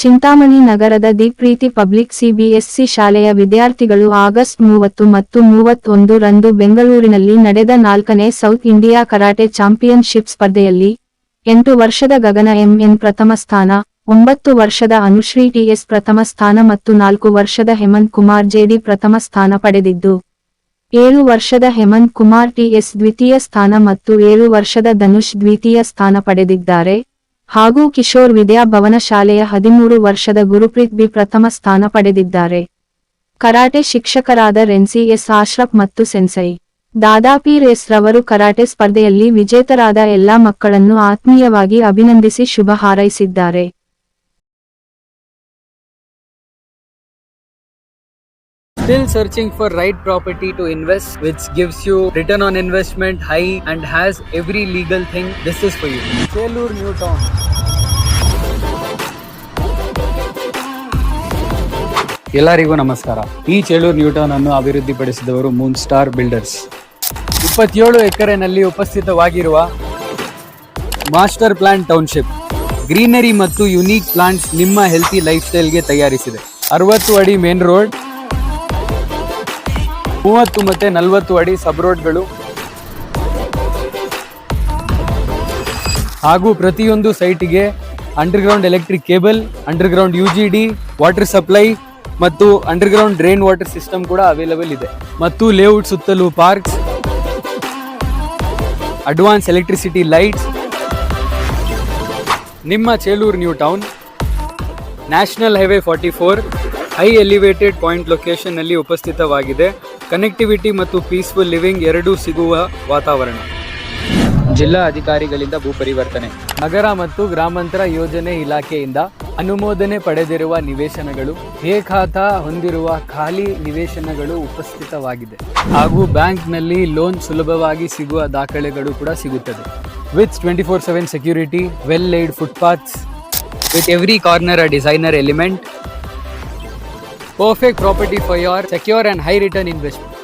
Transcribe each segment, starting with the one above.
ಚಿಂತಾಮಣಿ ನಗರದ the Preethi public CBSE ಶಾಲೆಯ ವಿದ್ಯಾರ್ಥಿಗಳು ಆಗಸ್ಟ್ ಮೂವತ್ತು ಮತ್ತು ಮೂವತ್ತೊಂದು ರಂದು ಬೆಂಗಳೂರಿನಲ್ಲಿ ನಡೆದ ನಾಲ್ಕನೇ ಸೌತ್ ಇಂಡಿಯಾ ಕರಾಟೆ ಚಾಂಪಿಯನ್ಶಿಪ್ ಸ್ಪರ್ಧೆಯಲ್ಲಿ ಎಂಟು ವರ್ಷದ ಗಗನ ಎಂಎನ್ ಪ್ರಥಮ ಸ್ಥಾನ, ಒಂಬತ್ತು ವರ್ಷದ ಅನುಶ್ರೀ ಟಿಎಸ್ ಪ್ರಥಮ ಸ್ಥಾನ ಮತ್ತು ನಾಲ್ಕು ವರ್ಷದ ಹೇಮಂತ್ ಕುಮಾರ್ ಜೆಡಿ ಪ್ರಥಮ ಸ್ಥಾನ ಪಡೆದಿದ್ದು, ಏಳು ವರ್ಷದ ಹೇಮಂತ್ ಕುಮಾರ್ ಟಿಎಸ್ ದ್ವಿತೀಯ ಸ್ಥಾನ ಮತ್ತು ಏಳು ವರ್ಷದ ಧನುಷ್ ದ್ವಿತೀಯ ಸ್ಥಾನ ಪಡೆದಿದ್ದಾರೆ. ಹಾಗೂ ಕಿಶೋರ್ ವಿದ್ಯಾಭವನ ಶಾಲೆಯ ಹದಿಮೂರು ವರ್ಷದ ಗುರುಪ್ರೀತ್ ಬಿ ಪ್ರಥಮ ಸ್ಥಾನ ಪಡೆದಿದ್ದಾರೆ ಕರಾಟೆ ಶಿಕ್ಷಕರಾದ ರೆನ್ಸಿ ಎಸ್ ಆಶ್ರಫ್ ಮತ್ತು ಸೆನ್ಸೈ ದಾದಾಪೀರ್ ಎಸ್ ರವರು ಕರಾಟೆ ಸ್ಪರ್ಧೆಯಲ್ಲಿ ವಿಜೇತರಾದ ಎಲ್ಲಾ ಮಕ್ಕಳನ್ನು ಆತ್ಮೀಯವಾಗಿ ಅಭಿನಂದಿಸಿ ಶುಭ ಹಾರೈಸಿದ್ದಾರೆ Still searching for right property to invest, which gives you return on investment high and has every legal thing. This is for you. Chelur New Town. ಎಲ್ಲರಿಗೂ ನಮಸ್ಕಾರ. ಈ ಚೇಳೂರು ನ್ಯೂಟನ್ ಅನ್ನು ಅಭಿವೃದ್ಧಿಪಡಿಸಿದವರು ಮೂನ್ ಸ್ಟಾರ್ ಬಿಲ್ಡರ್ಸ್. ಇಪ್ಪತ್ತೇಳು ಎಕರೆನಲ್ಲಿ ಉಪಸ್ಥಿತವಾಗಿರುವ ಮಾಸ್ಟರ್ ಪ್ಲಾನ್ ಟೌನ್ಶಿಪ್, ಗ್ರೀನರಿ ಮತ್ತು unique plants ನಿಮ್ಮ healthy life ಸ್ಟೈಲ್ಗೆ ತಯಾರಿಸಿದೆ. ಅರವತ್ತು ಅಡಿ ಮೇನ್ ರೋಡ್, ಮೂವತ್ತು ಮತ್ತೆ ನಲವತ್ತು ಅಡಿ ಸಬ್ ರೋಡ್ಗಳು ಹಾಗೂ ಪ್ರತಿಯೊಂದು ಸೈಟಿಗೆ underground electric cable, underground U G D, water supply ಮತ್ತು ಅಂಡರ್ಗ್ರೌಂಡ್ ಡ್ರೈನ್ ವಾಟರ್ ಸಿಸ್ಟಮ್ ಕೂಡ ಅವೈಲಬಲ್ ಇದೆ. ಮತ್ತು ಲೇಔಟ್ ಸುತ್ತಲೂ ಪಾರ್ಕ್ಸ್ ಅಡ್ವಾನ್ಸ್ ಎಲೆಕ್ಟ್ರಿಸಿಟಿ ಲೈಟ್ಸ್ ನಿಮ್ಮ Chelur new town national highway forty four high elevated point ಲೊಕೇಶನ್ನಲ್ಲಿ ಉಪಸ್ಥಿತವಾಗಿದೆ. ಕನೆಕ್ಟಿವಿಟಿ ಮತ್ತು ಪೀಸ್ಫುಲ್ ಲಿವಿಂಗ್ ಎರಡೂ ಸಿಗುವ ವಾತಾವರಣ. ಜಿಲ್ಲಾ ಅಧಿಕಾರಿಗಳಿಂದ ಭೂ ಪರಿವರ್ತನೆ. ನಗರ ಮತ್ತು ಗ್ರಾಮಾಂತರ ಯೋಜನೆ ಇಲಾಖೆಯಿಂದ ಅನುಮೋದನೆ ಪಡೆದಿರುವ ನಿವೇಶನಗಳು ಹೇ ಖಾತಾ ಹೊಂದಿರುವ ಖಾಲಿ ನಿವೇಶನಗಳು ಉಪಸ್ಥಿತವಾಗಿದೆ. ಹಾಗೂ ಬ್ಯಾಂಕ್ನಲ್ಲಿ ಲೋನ್ ಸುಲಭವಾಗಿ ಸಿಗುವ ದಾಖಲೆಗಳು ಕೂಡ ಸಿಗುತ್ತದೆ. With twenty four seven security, well laid footpaths with every corner a designer element, perfect property for your secure and high return return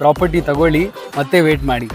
property ತಗೊಳ್ಳಿ ಮತ್ತೆ ವೇಟ್ ಮಾಡಿ.